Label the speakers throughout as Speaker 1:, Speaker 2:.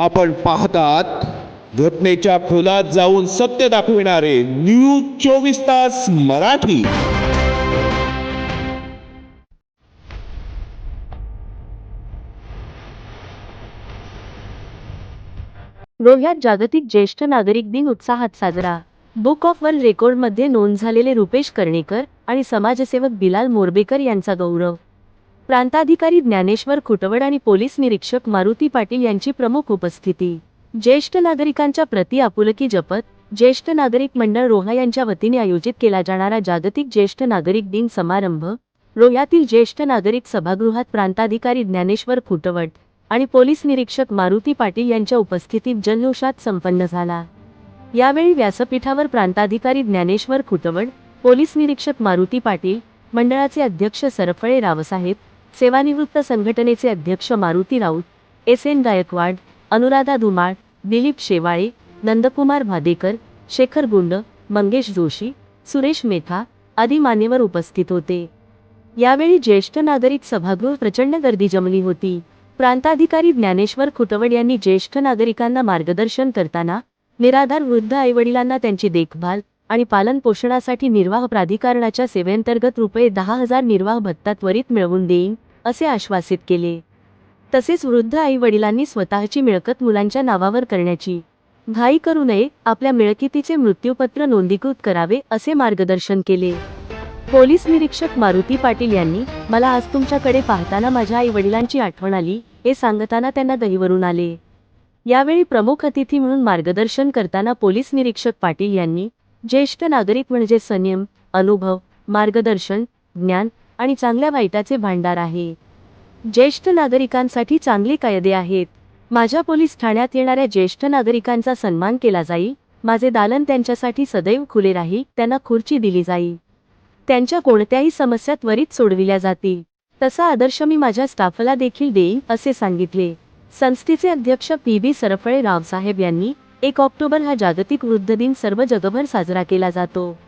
Speaker 1: आपण पाहतात घटनेच्या खोलात जाऊन सत्य दाखविणारे न्यूज चोवीस तास मराठी.
Speaker 2: रोह्यात जागतिक ज्येष्ठ नागरिक दिन उत्साहात साजरा. बुक ऑफ वर्ल्ड रेकॉर्डमध्ये नोंद झालेले रुपेश कर्णेकर आणि समाजसेवक बिलाल मोरबेकर यांचा गौरव. प्रांताधिकारी ज्ञानेश्वर खुटवड आणि पोलीस निरीक्षक मारुती पाटील यांची प्रमुख उपस्थिती. ज्येष्ठ नागरिकांच्या प्रति आपुलकी जपत ज्येष्ठ नागरिक मंडळ रोहा यांच्या वतीने आयोजित केला जाणारा जागतिक ज्येष्ठ नागरिक दिन समारंभ रोह्यातील ज्येष्ठ नागरिक सभागृहात प्रांताधिकारी ज्ञानेश्वर खुटवट आणि पोलीस निरीक्षक मारुती पाटील यांच्या उपस्थितीत जल्लोषात संपन्न झाला. यावेळी व्यासपीठावर प्रांताधिकारी ज्ञानेश्वर खुटवड पोलीस निरीक्षक मारुती पाटील मंडळाचे अध्यक्ष सरफळे रावसाहेब सेवानिवृत्त संघटनेचे अध्यक्ष मारुती राऊत एस एन गायकवाड अनुराधा धुमाळ दिलीप शेवाळे नंदकुमार भादेकर शेखर गुंड मंगेश जोशी सुरेश मेथा आदी मान्यवर उपस्थित होते. यावेळी ज्येष्ठ नागरिक सभागृह प्रचंड गर्दी जमली होती. प्रांताधिकारी ज्ञानेश्वर खुटवड यांनी ज्येष्ठ नागरिकांना मार्गदर्शन करताना निराधार वृद्ध आईवडिलांना त्यांची देखभाल आणि पालन पोषणासाठी निर्वाह प्राधिकरणाच्या सेवेअंतर्गत रुपये दहा हजार निर्वाह भत्ता त्वरित मिळवून देईन असे आश्वासित केले. तसेच वृद्ध आईवडिलांनी स्वतःची मिळकत मुलांच्या नावावर करण्याची. घाई करू नये आपल्या मिळकतीचे मृत्यूपत्र नोंदीकृत करावे असे मार्गदर्शन केले. पोलीस निरीक्षक मारुती पाटील यांनी मला आज तुमच्याकडे पाहताना माझ्या आई वडिलांची आठवण आली हे सांगताना त्यांना दहीवरून आले. यावेळी प्रमुख अतिथी म्हणून मार्गदर्शन करताना पोलीस निरीक्षक पाटील यांनी ज्येष्ठ नागरिक म्हणजे संयम अनुभव मार्गदर्शन ज्ञान आणि चांगल्या वाईटाचे भांडार आहे. ज्येष्ठ नागरिकांसाठी चांगले कायदे आहेत. माझ्या पोलीस ठाण्यात येणाऱ्या ज्येष्ठ नागरिकांचा सन्मान केला जाईल. माझे दालन त्यांच्यासाठी सदैव खुले राहील त्यांना खुर्ची दिली जाईल. त्यांच्या कोणत्याही समस्या त्वरित सोडविल्या जातील. तसा आदर्श मी माझ्या स्टाफला देखील देईन असे सांगितले. संस्थेचे अध्यक्ष पी. बी. सरफळे रावसाहेब यांनी एक ऑक्टोबर हा जागतिक वृद्ध दिन सर्व जगभर साजरा केला जातो.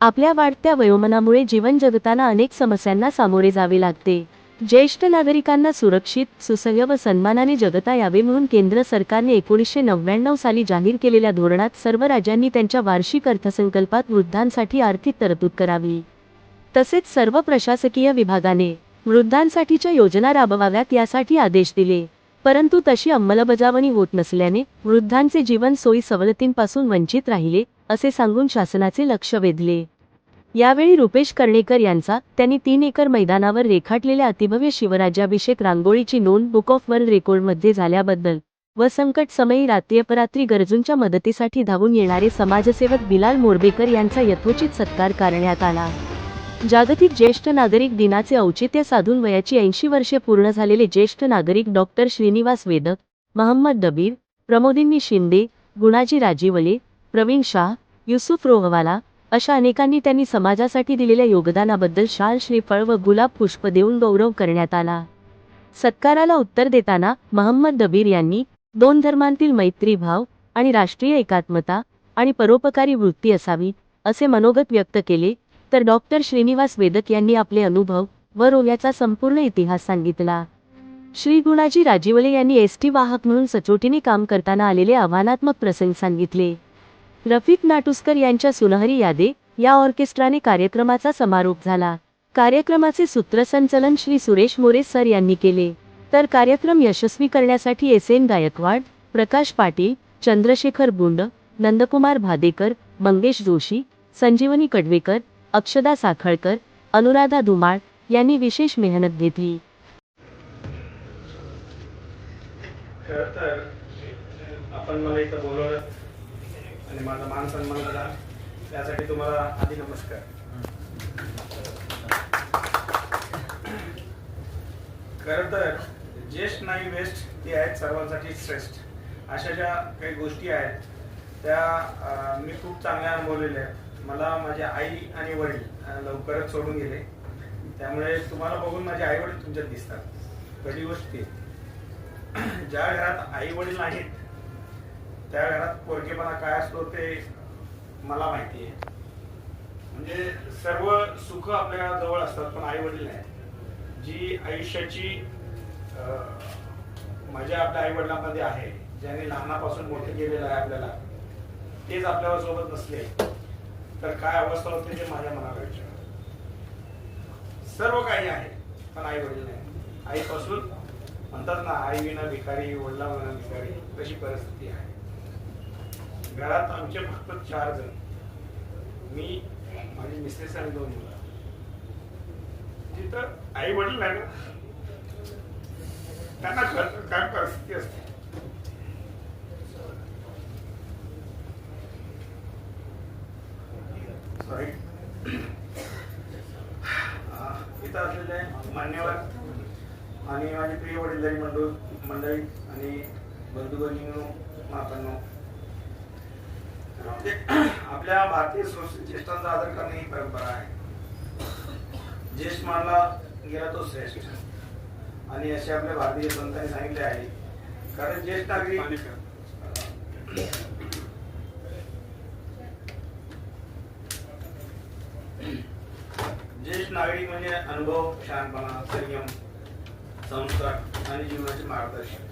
Speaker 2: आपल्या वाढत्या वयोमनामुळे जीवन जगताना अनेक समस्यांना सामोरे जावे लागते. ज्येष्ठ नागरिकांना सुरक्षित सुसह्य व सन्मानाने जगता यावे म्हणून केंद्र सरकारने एकोणीसशे नव्याण्णव साली जाहीर केलेल्या धोरणात सर्व राज्यांनी त्यांच्या वार्षिक अर्थसंकल्पात वृद्धांसाठी आर्थिक तरतूद करावी. तसेच सर्व प्रशासकीय विभागाने वृद्धांसाठीच्या योजना राबवाव्यात यासाठी आदेश दिले. परंतु तशी अंमलबजावणी होत नसल्याने वृद्धांचे जीवन सोयी सवलतींपासून वंचित राहिले असे सांगून शासनाचे लक्ष वेधले. यावेळी रुपेश कर्णेकर यांचा त्यांनी तीन एकर मैदानावर रेखाटलेल्या अतिभव्य शिवराज्याभिषेक रांगोळीची नोंद बुक ऑफ वर्ल्ड रेकॉर्डमध्ये झाल्याबद्दल व संकट समयी रात्रीअपरात्री गरजूंच्या मदतीसाठी धावून येणारे समाजसेवक बिलाल मोरबेकर यांचा यथोचित सत्कार करण्यात आला. जागतिक ज्येष्ठ नागरिक दिनाचे औचित्य साधून वयाची ऐंशी वर्षे पूर्ण झालेले ज्येष्ठ नागरिक डॉक्टर श्रीनिवास वेदक महम्मद दबीर प्रमोदिनी शिंदे गुणाजी राजीवले प्रवीण शाह युसुफ रोहवाला अशा अनेकांनी त्यांनी समाजासाठी दिलेल्या योगदानाबद्दल शाल श्रीफळ व गुलाब पुष्प देऊन गौरव करण्यात आला. सत्काराला उत्तर देताना महम्मद दबीर यांनी दोन धर्मांतील मैत्रीभाव आणि राष्ट्रीय एकात्मता आणि परोपकारी वृत्ती असावी असे मनोगत व्यक्त केले. तर डॉक्टर श्रीनिवास वेदक यांनी आपले अनुभव व रोव्याचा संपूर्ण इतिहास सांगितला. श्री गुणाजी राजीवले यांनी एस टी वाहक म्हणून सचोटीने काम करताना आलेले आव्हानात्मक प्रसंग सांगितले. रफिक नाटुस्कर यांच्या सुनहरी यादे या ऑर्केस्ट्राने कार्यक्रमाचा समारोप झाला. कार्यक्रमाचे सूत्रसंचलन श्री सुरेश मोरे सर यांनी केले. तर कार्यक्रम यशस्वी करण्यासाठी एस एन गायकवाड प्रकाश पाटील चंद्रशेखर बुंड नंदकुमार भादेकर मंगेश जोशी संजीवनी कडवेकर अक्षदा साखळकर अनुराधा धुमाळ यांनी विशेष मेहनत घेतली.
Speaker 3: आपण मला इथं बोलवलं आणि माझा मान सन्मान झाला. त्यासाठी तुम्हाला आधी नमस्कार. खरं तर ज्येष्ठ नाही वेस्ट ती आहेत सर्वांसाठी श्रेष्ठ. अशा ज्या काही गोष्टी आहेत त्या मी खूप चांगल्या अनुभवलेल्या आहेत. मला माझ्या आई आणि वडील लवकरच सोडून गेले. त्यामुळे तुम्हाला बघून माझे आई वडील तुमच्यात दिसतात. पहिली गोष्ट ती. ज्या घरात आई वडील नाहीत त्या घरात पोरगेपणा काय असतो ते मला माहिती आहे. म्हणजे सर्व सुख आपल्या जवळ असतात पण आई वडील नाही जी आयुष्याची अं, मजा आपल्या आई वडिलांमध्ये आहे ज्यांनी लहानापासून मोठे केलेलं आहे आपल्याला तेच आपल्यावर सोबत नसले. तर काय अवस्था होते ते माझ्या मनाला विचार. सर्व काही आहे पण आई वडील नाही. आईपासून म्हणतात ना आई विना भिकारी वडिला विना भिकारी तशी परिस्थिती आहे. घरात आमचे फक्त चार जण. मी माझी मिसेस आणि दोन मुलं. तिथं आई वडील नाही ना. त्यांना काय परिस्थिती असते? सॉरी इथं असलेले मान्यवर आणि माझी प्रिय वडीलधारी मंडळ मंडळी आणि बंधू भगिनींनो मातांनो म्हणजे आपल्या भारतीय संस्कृती ज्येष्ठांचा आदर करणे ही परंपरा आहे. ज्येष्ठ मानला गेला तो श्रेष्ठ. आणि असे आपल्या भारतीय संतांनी सांगितले आहे. कारण ज्येष्ठ नागरिक ज्येष्ठ नागरिक म्हणजे अनुभव शहाणपणा संयम संस्कार आणि जीवनाचे मार्गदर्शन.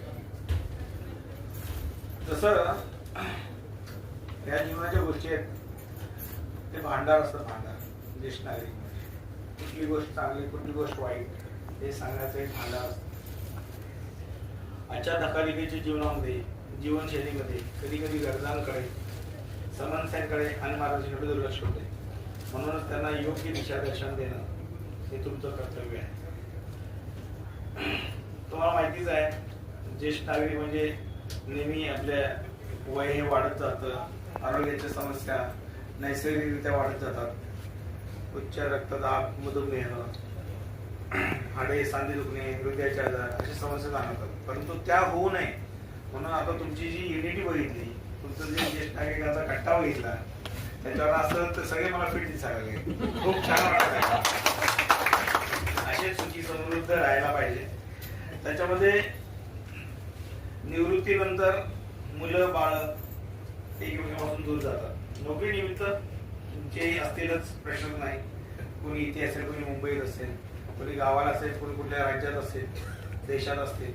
Speaker 3: जसं या जीवनाच्या गोष्टी आहेत ते भांडार असतं भांडार. ज्येष्ठ नागरिक म्हणजे. कुठली गोष्ट चांगली कुठली गोष्ट वाईट हे सांगण्याचं एक भांडार असतं. आजच्या धकाधकीच्या जीवनामध्ये जीवनशैलीमध्ये कधी कधी गरजांकडे समस्यांकडे आणि महाराजांकडे दुर्लक्ष होते. म्हणूनच त्यांना योग्य दिशादर्शन देणं हे तुमचं कर्तव्य आहे. तुम्हाला माहितीच आहे ज्येष्ठ नागरिक म्हणजे नेहमी आपल्या वय हे वाढत जातं आरोग्याच्या समस्या नैसर्गिकरित्या वाढत जातात. उच्च रक्तदाब मधुमेह हाडे सांधे दुखणे हृदयाचे आजार अशा समस्या जाणवतात. परंतु त्या होऊ नये म्हणून आता तुमची जी युनिटी बघितली तुमचं जे ज्येष्ठ नागरिकांचा कट्टा बघितला त्याच्यावर असं तर सगळे मला फिट दिसायला लागले. खूप छान वाटत राहायला पाहिजे. त्याच्यामध्ये निवृत्तीनंतर मुलं बाळ एकमेकांपासून दूर जातात. नोकरी निमित्त जे असतीलच प्रश्न नाही. कोणी इथे असेल कोणी मुंबईत असेल कोणी गावाला असेल कोणी कुठल्या राज्यात असेल देशात असतील.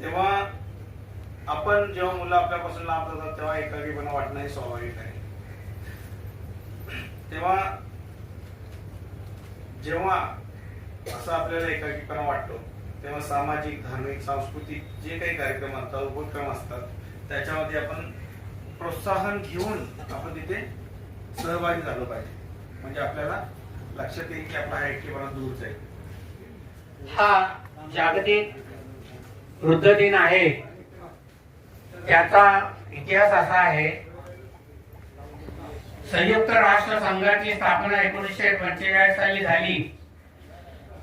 Speaker 3: तेव्हा आपण जेव्हा मुलं आपल्यापासून लांब जातात तेव्हा एकाकीपणा वाटणं हे स्वाभाविक आहे. तेव्हा जेव्हा असं आपल्याला एकाकीपणा वाटतो तेव्हा सामाजिक धार्मिक सांस्कृतिक जे काही कार्यक्रम असतात उपक्रम असतात त्याच्यामध्ये आपण प्रोत्साहन घेऊन आपण तिथे सहभागी झालो पाहिजे. म्हणजे आपल्याला लक्षात येईल की आपला हा एकटेपणा दूर जाईल
Speaker 4: हा जागतिक वृद्ध दिन आहे. त्याचा इतिहास असा आहे संयुक्त राष्ट्र संघाची स्थापना एकोणीसशे पंचेचाळीस साली झाली.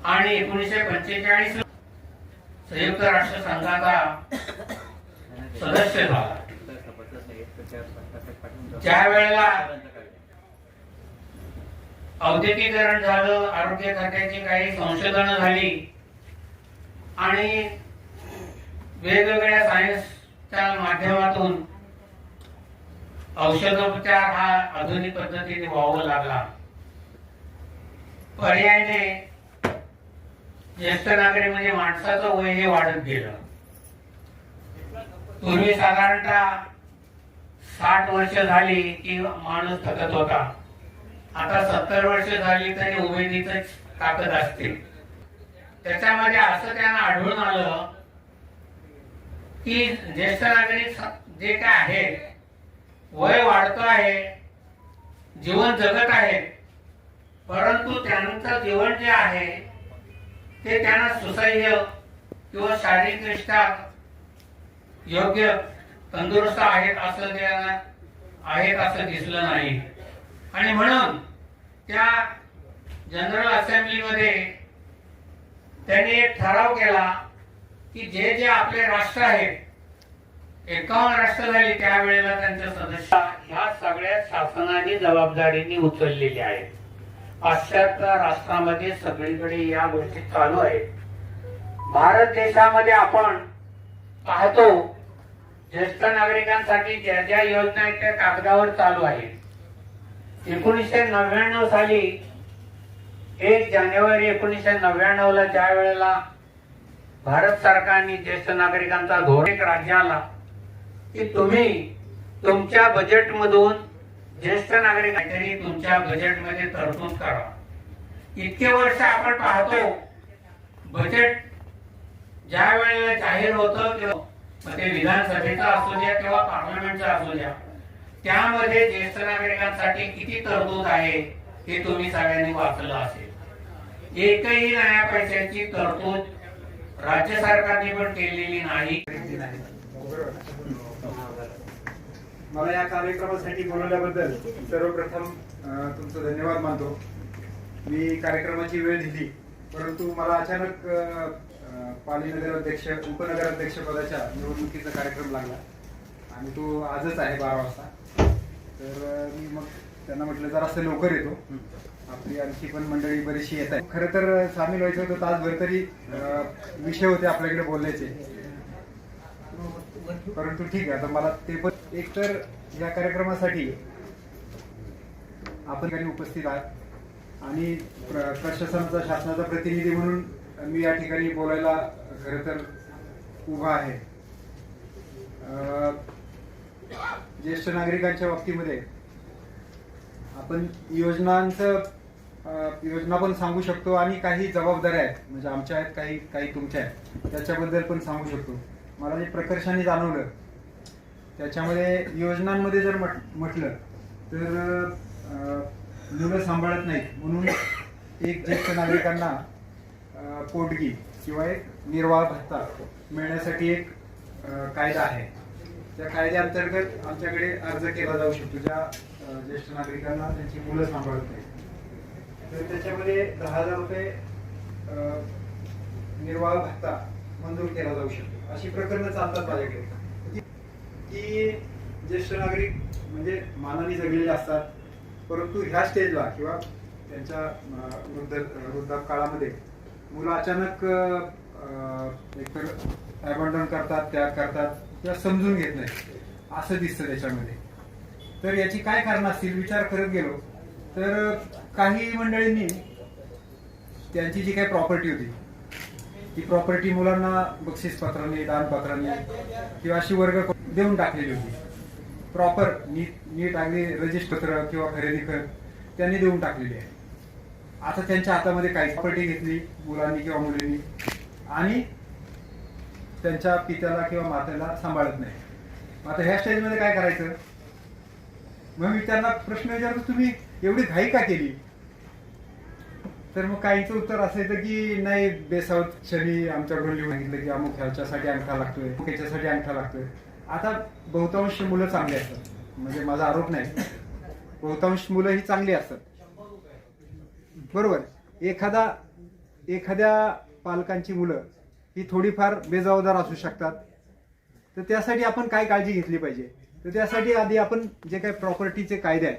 Speaker 4: आणि एकोणीसशे पंचेचाळीस संयुक्त राष्ट्र संघाचा सदस्य झाला. ज्या वेळेला औद्योगिकरण झालं आरोग्य खात्याची काही संशोधन झाली आणि वेगवेगळ्या सायन्सच्या माध्यमातून औषधोपचार हा आधुनिक पद्धतीने व्हावं लागला. पर्यायाने ज्येष्ठ नागरिक म्हणजे माणसाचं वय हे वाढत गेलं. पूर्वी साधारणतः साठ वर्ष झाली की माणूस थकत होता. आता सत्तर वर्ष झाली तरी उमेदीच ताकद असते. त्याच्यामध्ये असं त्यांना आढळून आलं की ज्येष्ठ नागरिक जे काय आहे वय वाढतो आहे जीवन जगत आहे परंतु त्यांचं जीवन जे आहे ते त्यांना सुसह्य किंवा शारीरिकदृष्ट्या योग्य तंदुरुस्त आहेत असं त्यांना आहेत असं दिसलं नाही. आणि म्हणून त्या जनरल असेंब्लीमध्ये त्यांनी एक ठराव केला की जे जे आपले राष्ट्र आहेत एकावन्न राष्ट्र झाली त्यावेळेला त्यांच्या सदस्य ह्या सगळ्या शासनाने जबाबदारीने उचललेली आहे पाश्चात्य राष्ट्रामध्ये सगळीकडे या गोष्टी चालू आहेत. भारत देशामध्ये आपण पाहतो ज्येष्ठ नागरिकांसाठी ज्या ज्या योजना आहेत त्या कागदावर चालू आहेत. एकोणीसशे नव्याण्णव साली एक जानेवारी एकोणीसशे नव्याण्णव ला ज्या वेळेला भारत सरकारने ज्येष्ठ नागरिकांचा धोरण राज्याला की तुम्ही तुमच्या बजेटमधून ज्येष्ठ नागरिक काहीतरी तुमच्या बजेटमध्ये तरतूद करा. इतके वर्ष आपण पाहतो बजेट ज्या वेळेला जाहीर होतं किंवा ते विधानसभेचं असू द्या किंवा पार्लमेंटचं असू द्या त्यामध्ये ज्येष्ठ नागरिकांसाठी किती तरतूद आहे हे तुम्ही सगळ्यांनी वाचलं असेल. एकही नया पैशाची तरतूद राज्य सरकारने पण केलेली नाही.
Speaker 5: मला या कार्यक्रमासाठी बोलवल्याबद्दल सर्वप्रथम तुमचं धन्यवाद मानतो. मी कार्यक्रमाची वेळ दिली परंतु मला अचानक पाली नगराध्यक्ष उपनगराध्यक्ष पदाच्या निवडणुकीचा कार्यक्रम लागला आणि तो आजच आहे बारा वाजता. तर मी मग त्यांना म्हटलं जरासं लवकर येतो. आपली आणखी पण मंडळी बरीचशी येत आहे खरं तर सामील व्हायचं होतं तासभर तरी विषय होते आपल्याकडे बोलण्याचे परंतु ठीक आहे आता मला ते पण एकतर या कार्यक्रमासाठी आपण काही उपस्थित आहात आणि प्रशासनाचा शासनाचा प्रतिनिधी म्हणून मी या ठिकाणी बोलायला खरं तर उभा आहे. अं, ज्येष्ठ नागरिकांच्या बाबतीमध्ये आपण योजनांचं योजना पण सांगू शकतो आणि काही जबाबदाऱ्या आहेत म्हणजे आमच्या आहेत काही काही तुमच्या आहेत त्याच्याबद्दल पण सांगू शकतो. मला जे प्रकर्षाने जाणवलं त्याच्यामध्ये योजनांमध्ये जर म्हट म्हटलं तर मुलं सांभाळत नाहीत. म्हणून एक ज्येष्ठ नागरिकांना पोटगी किंवा एक निर्वाह भत्ता मिळण्यासाठी एक कायदा आहे. त्या कायद्याअंतर्गत आमच्याकडे अर्ज केला जाऊ शकतो ज्या ज्येष्ठ नागरिकांना त्यांची मुलं सांभाळत नाहीत. तर त्याच्यामध्ये दहा हजार रुपये निर्वाह भत्ता मंजूर केला जाऊ शकतो. अशी प्रकरणं चालतात माझ्याकडे. की- ज्येष्ठ नागरिक म्हणजे मानाने जगलेले असतात परंतु ह्या स्टेजला किंवा त्यांच्या वृद्ध वृद्ध काळामध्ये मुलं अचानक एकतर अबॅन्डन करतात त्याग करतात किंवा समजून घेत नाही असं दिसतं त्याच्यामध्ये. तर याची काय कारण असतील विचार करत गेलो तर काही मंडळींनी त्यांची जी काही प्रॉपर्टी होती ती प्रॉपर्टी मुलांना बक्षीस पत्राने दानपत्राने किंवा अशी वर्ग देऊन टाकलेली होती. प्रॉपर नीट नीट अगदी रजिस्टर किंवा खरेदी कर त्यांनी देऊन टाकलेली आहे. आता त्यांच्या हातामध्ये काही प्रॉपर्टी घेतली मुलांनी किंवा मुलींनी. आणि त्यांच्या पित्याला किंवा मात्याला सांभाळत नाही. आता ह्या स्टेजमध्ये काय करायचं? मग मी त्यांना प्रश्न विचारतो तुम्ही एवढी घाई का केली? तर मग काहीच उत्तर असायचं की नाही बेसावत शनी आमच्याकडून लिहून सांगितलं की अमुक ह्याच्यासाठी अंगठा लागतोय अमुक ह्याच्यासाठी अंगठा लागतोय. आता बहुतांश मुलं चांगली असतात. म्हणजे माझा आरोप नाही. बहुतांश मुलं ही चांगली असतात. बरोबर. एखादा एखाद्या पालकांची मुलं ही थोडीफार बेजबाबदार असू शकतात. तर त्यासाठी आपण काय काळजी घेतली पाहिजे? तर त्यासाठी आधी आपण जे काही प्रॉपर्टीचे कायदे आहेत